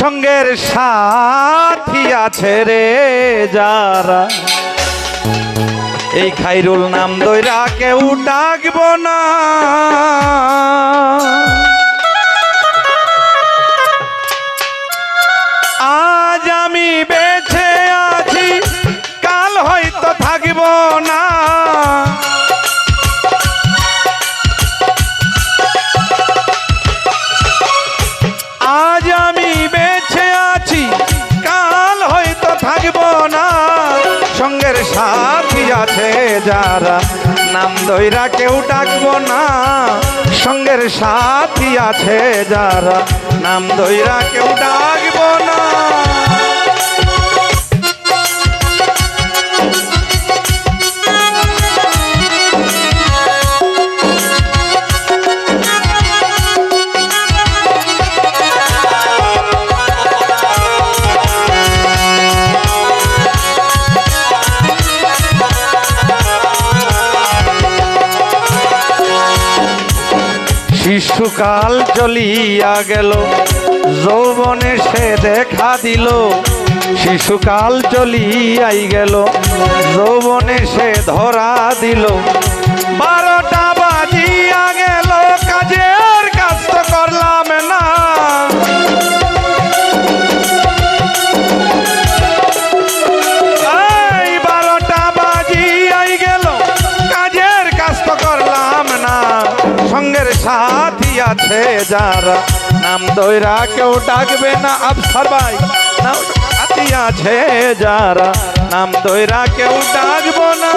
সঙ্গের সাথী আছে রে যারা। এই খাইরুল নাম দইরা কেউ ডাকব না। সাথী আছে যারা, নাম দইরা কেউ ডাকবো না। সঙ্গের সাথী আছে যারা, নাম দইরা কেউ ডাকবো না। শিশুকাল চলিয়া গেল, যৌবনে সে দেখা দিল, শিশুকাল চলিয়াই গেল, যৌবনে সে ধরা দিল। বারোটা বাজিয়া সাথী আছে যারা? নাম দৈরা কেউ ডাকবে না আফসার ভাই। নাম সাথী আছে যারা? নাম দৈরা কেউ ডাকবো না।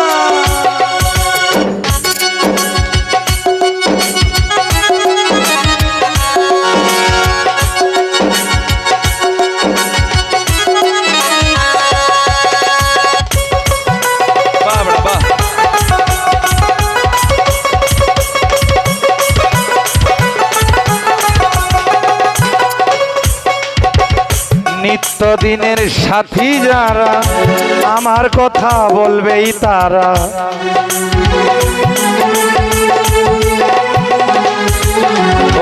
নিত্যদিনের সাথী যারা, আমার কথা বলবেই তারা।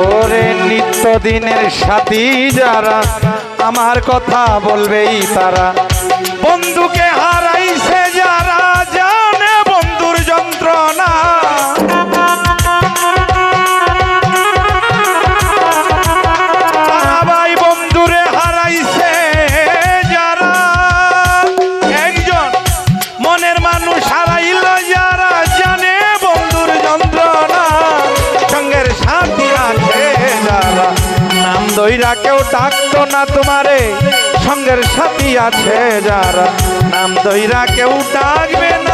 ওরে নিত্যদিনের সাথী যারা, আমার কথা বলবেই তারা। বন্ধুকে হারাইছে যারা দইরা কেউ ডাকতো না তোমারে। সঙ্গের সাথী আছে যারা। নাম দইরা কেউ ডাকবে না।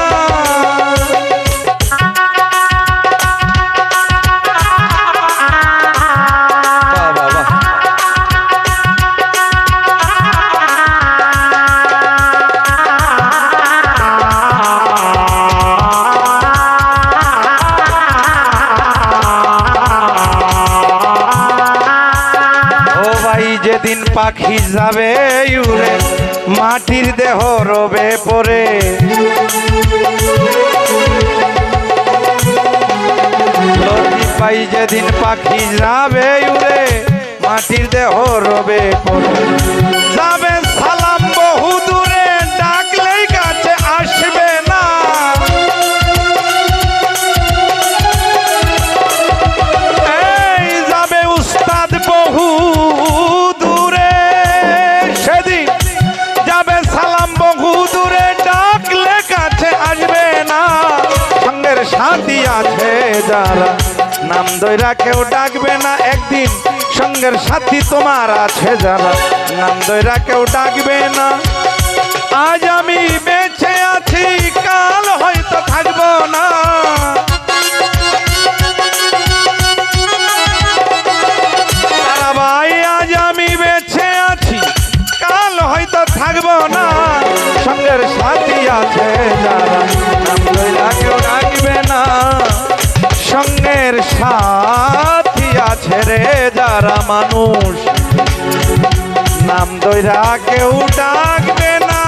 পাখি যাবে উড়ে, মাটির দেহ রবে পরে। পাই যেদিন পাখি যাবে উড়ে, মাটির দেহ রবে পরে। যাবে সাথী আছে যারা। নাম দইরা কেউ ডাকবে না একদিন। সঙ্গের সাথী তোমার আছে যারা। নাম দইরা কেউ ডাকবে না। আজ আমি বেঁচে আছি, কাল হয়তো থাকব না। মানুষ। নাম দইরা কেউ ডাকবে না।